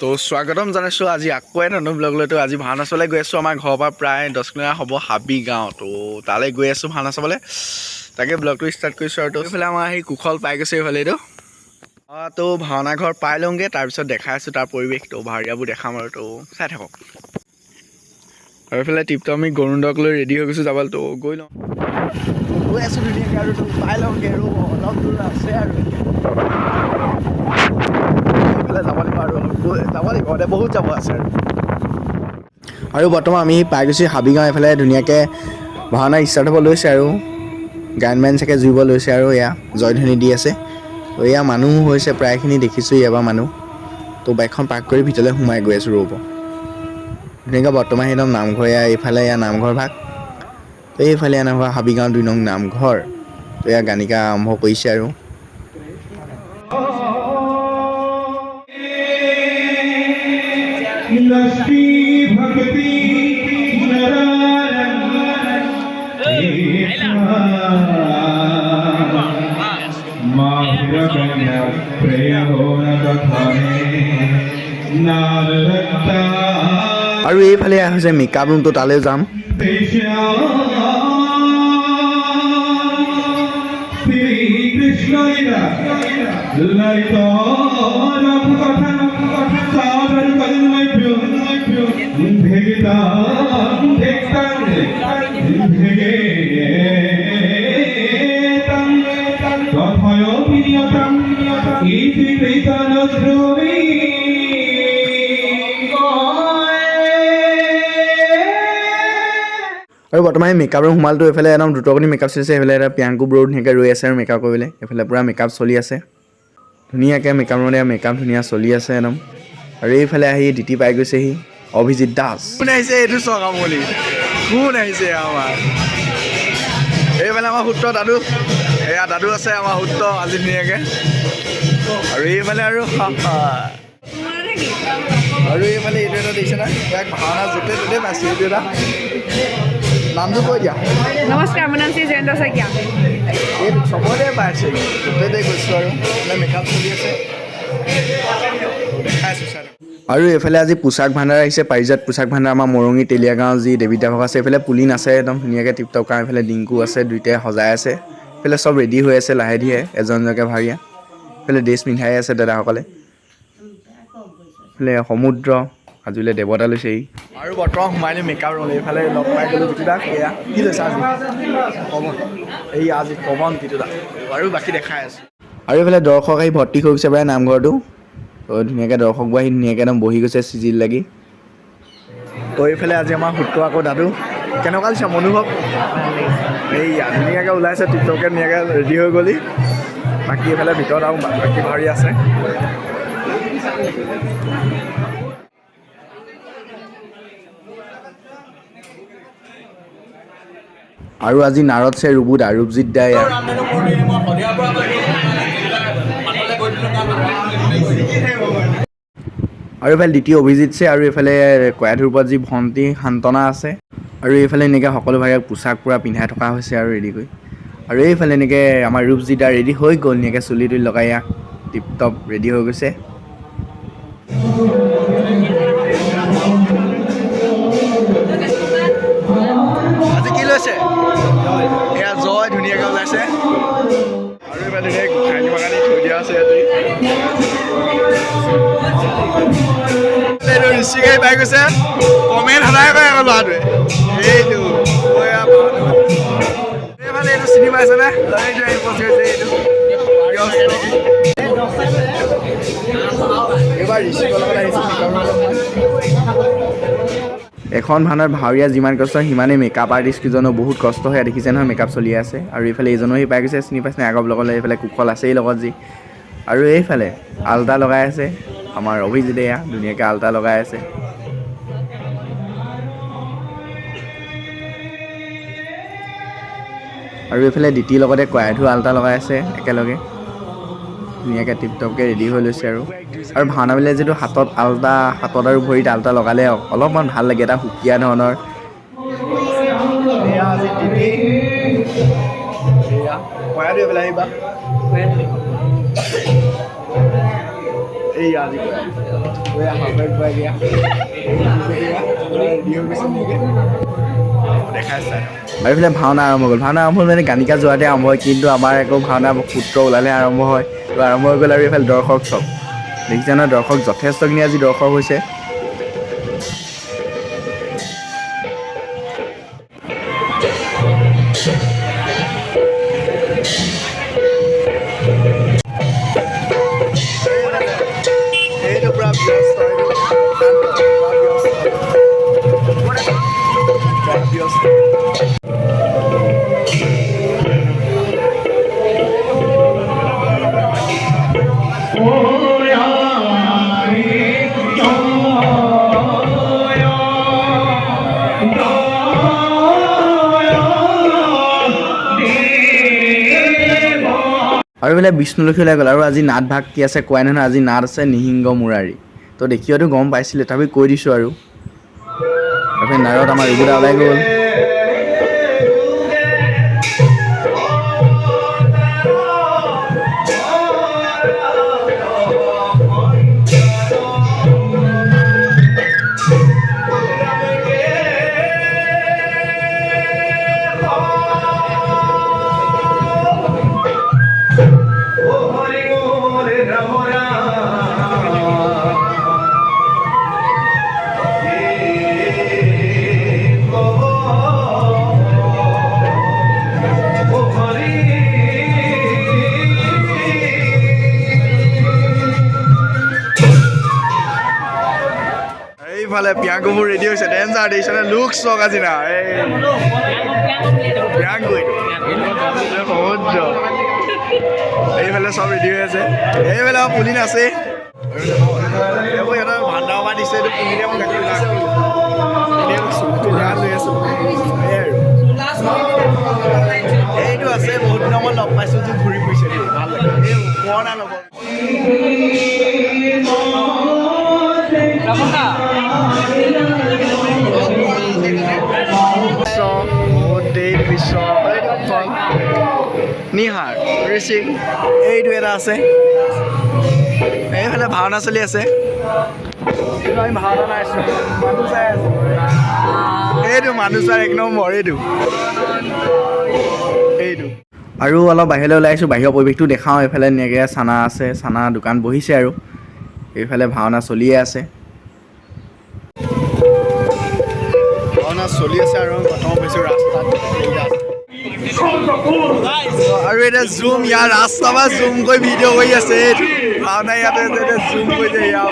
তো স্বাগতম জনাইছোঁ আজি আকৌ এটা নতুন ব্লগ তো আজি ভাওনা চাবলৈ গৈ আছোঁ। আমাৰ ঘৰৰ পৰা প্ৰায় দহ কিলোমিটাৰ হ'ব হাবি গাঁও। তো তালৈ গৈ আছোঁ ভাওনা চাবলৈ। তাকে ব্লগটো ষ্টাৰ্ট কৰিছোঁ আৰু। তো এইফালে আমাৰ সেই কুশল পাই গৈছে এইফালে এইটো। তো ভাওনা ঘৰ পাই লওঁগৈ, তাৰপিছত দেখাই আছোঁ তাৰ পৰিৱেশ। তো ভাৱৰীয়াবোৰ দেখাম আৰু, তো চাই থাকক। আৰু এইফালে টিপটো আমি গৰুণ্ডক লৈ ৰেডি হৈ গৈছোঁ যাবলৈ। তো গৈ লওঁ। গৈ আছোঁ ধুনীয়াকৈ আৰু পাই লওঁগৈ আৰু, অলপ দূৰ আছে আৰু। এইফালে যাব আৰু যাব লাগিব এতিয়া বহুত যাব আছে আৰু। আৰু বৰ্তমান আমি পাই গৈছোঁ হাবিগাঁও এইফালে ধুনীয়াকৈ ভাওনা ষ্টাৰ্ট হ'ব লৈছে আৰু। গায়ন বায়ন চাগে জুৰিব লৈছে আৰু এয়া, জয়ধ্বনি দি আছে। এয়া মানুহ হৈছে, প্ৰায়খিনি দেখিছোঁ ইয়াৰ পৰা মানুহ। তো বাইকখন পাৰ্ক কৰি ভিতৰলৈ সোমাই গৈ আছোঁ ৰ'ব। ধুনীয়াকৈ বৰ্তমান একদম নামঘৰ এয়া, এইফালে এয়া নামঘৰ ভাগ। এইফালে এয়া নামঘৰ হাবিগাঁও দুই নং নামঘৰ। তো এয়া গানিকা আৰম্ভ কৰিছে আৰু। আৰু এইফালে হৈছে মেকআপ ৰুমটো তালৈ যাম কৃষ্ণ কথা বৰ্তমান মেকআপ ৰুম সোমালটো এইফালে একদম দ্ৰুতগতি মেকআপ চলিছে এইফালে এটা প্ৰিয়াংকু বড়ো ধুনীয়াকৈ ৰৈ আছে আৰু মেকআপ কৰিবলৈ এইফালে পূৰা মেকআপ চলি আছে। ধুনীয়াকৈ মেকআপ ৰুমত মেকআপ ধুনীয়া চলি আছে একদম। আৰু এইফালে আহি ডিটি পাই গৈছেহি অভিজিত দাস। কোন আহিছে এইটো চকাম বুলি কোন আহিছে আমাৰ? এইফালে আমাৰ সূত্ৰ দাদু। এয়া দাদু আছে আমাৰ সূত্ৰ আজি ধুনীয়াকৈ। আৰু এইফালে আৰু আৰু এইফালে এইটো এটা দেখিছে না? ইয়াক ভাওনা য'তে ত'তে পাইছে এইটো এটা। নামটো কৈ দিয়া নমস্কাৰ মোৰ নাম শ্ৰী জয়ন্ত শইকীয়া। এই চবতে পাইছে য'তে গৈছোঁ আৰু মেকআপ চলি আছে। আৰু এইফালে আজি পোচাক ভাণ্ডাৰ আহিছে পাৰিজাত পোচাক ভাণ্ডাৰ আমাৰ মৰঙি তেলীয়া গাঁও যি দেৱীতা ভাগ আছে এইফালে পুলিন আছে একদম ধুনীয়াকৈ টিপটপ কাৰণ এইফালে ডিংকু আছে দুইটাই সজাই আছে। এইফালে চব ৰেডি হৈ আছে লাহে ধীৰে এজন এজনকৈ ভাৰীয়া এইফালে ড্ৰেছ পিন্ধাই আছে দাদাসকলে। এইফালে সমুদ্ৰ। আজিলৈ দেৱতা লৈছেহি আৰু বৰ্তমান সোমাইলো মেকআপ ৰুম এইফালে লগ পাই গ'লোঁ বিটুদাক এয়া কি লৈছে আজি? পৱন এই আজি পৱন বিটুদা আৰু বাকী দেখাই আছোঁ। আৰু এইফালে দৰ্শক আহি ভৰ্তি হৈ গৈছে প্ৰায় নামঘৰটো। তো ধুনীয়াকৈ দৰ্শকবোৰ আহি ধুনীয়াকৈ একদম বহি গৈছে চিজিল লাগি। তো এইফালে আজি আমাৰ সূত্ৰ আকৌ দাদু। কেনেকুৱা লাগিছে অনুভৱ এইয়া ধুনীয়াকৈ ওলাইছে টিকটকে ধুনীয়াকৈ ৰেডি হৈ গ'লি। বাকী এইফালে ভিতৰত আৰু বাকী ভাৰী আছে। আৰু আজি নাৰদ চে ৰুবুদা ৰূপজিত দা ইয়াৰ আৰু এইফালে দ্বিতীয় অভিজিত আছে আৰু এইফালে কয়াধুৰ ওপৰত যি ভণ্টি সান্তনা আছে আৰু এইফালে এনেকৈ সকলো ভাগে পোচাক পূৰা পিন্ধাই থকা হৈছে আৰু ৰেডি কৰি। আৰু এইফালে এনেকৈ আমাৰ ৰূপজিত দা ৰেডি হৈ গ'ল এনেকৈ চুলি তুলি লগাই ইয়াক টিপ টপ ৰেডি হৈ গৈছে। আজি এয়া জয় ধুনীয়াকৈ ওলাইছে। আৰু এইবাৰ ধুনীয়াকৈ গোসাঁই বাগানি থৈ দিয়া আছে ইয়াতে। ঋষিকাই পাই গৈছে কমেণ্ট সদায় কৰে আকৌ ল'ৰাটোৱে। এয়া এইফালে এইটো চিনি পাইছেনে এইটো উপস্থিত হৈছে এইটো। এইবাৰ ঋষিকৰ লগত আহিছোঁ। এখন ভাওনাত ভাৱৰীয়া যিমান কষ্ট সিমানেই মেকআপ আৰ্টিষ্টকেইজনো বহুত কষ্ট হয় দেখিছে নহয় মেকআপ চলি আছে। আৰু এইফালে এইজনো সি পাই গৈছে চিনি পাইছে আগৰ লগত এইফালে কুশল আছেই লগত যি। আৰু এইফালে আল্টা লগাই আছে আমাৰ অভিজিতে এয়া ধুনীয়াকৈ আল্টা লগাই আছে। আৰু এইফালে ডিটিৰ লগতে কয়াধু আল্টা লগাই আছে একেলগে। ধুনীয়াকৈ টিপটপকৈ ৰেডি হৈ লৈছে আৰু। আৰু ভাওনাবিলাক যিটো হাতত আল্টা হাতত আৰু ভৰিত আল্টা লগালে অলপমান ভাল লাগে এটা সুকীয়া ধৰণৰ। ভাওনা আৰম্ভ হ'ল। ভাওনা আৰম্ভ হ'ল মানে গানিকা যোৱাতে আৰম্ভ হয় কিন্তু আমাৰ একো ভাওনা সূত্ৰ ওলালে আৰম্ভ হয়। আৰম্ভ হৈ গ'ল আৰু এইফালে দৰ্শক চব। দেখিছে নহয় দৰ্শক যথেষ্টখিনি আজি দৰ্শক হৈছে। আৰু এইফালে ওলাই গ'ল, আৰু আজি নাট ভাগ কি আছে, কোৱাই নহয়, আজি নাট আছে নিহিংগ মুৰাৰী। তো দেখিওতো গম পাইছিলে, তথাপি কৈ দিছোঁ আৰু। এইফালে নাৰত আমাৰ ৰুবুদা ওলাই গ'ল। এইফালে পিয়াংকুবোৰ ৰেডি হৈছে ডেঞ্জাৰ দেখিছে লুক চক আজি না, এই পিয়াংকু এইটো। বহুত এইফালে চব ৰেডি হৈ আছে। এইফালে আমাৰ পুলিন আছে। এইবোৰ সিহঁতৰ ভাণ্ডাৰ পৰা দিছে, এইটো পুলিনে মোক দিছে আৰু। এইটো আছে, বহুত দিনৰ মূৰত লগ পাইছোঁ ঘূৰি ফুৰিছে ভালো লাগে। এই পুৰণা লগৰ। নিহাৰ ঋষিক এইটো এটা আছে। এইফালে ভাওনা চলি আছে। আমি ভাওনা নাই। মানুহ চাই আছো। এইটো মানুহ চাই এক নম্বৰ এইটো। এইটো। আৰু অলপ বাহিৰলৈ ওলাই আহিছোঁ বাহিৰৰ পৰিৱেশটো দেখাওঁ। এইফালে ধুনীয়াকৈ চানা আছে চানা দোকান বহিছে আৰু। এইফালে ভাওনা চলিয়ে আছে। চলি আছে আৰু প্ৰথম পাইছোঁ ৰাস্তাত। আৰু এতিয়া জুম ইয়াৰ ৰাস্তা পৰা জুম কৰি ভিডিঅ' কৰি আছে। ভাওনা ইয়াতে জুম কৰি দিয়ে ইয়াৰ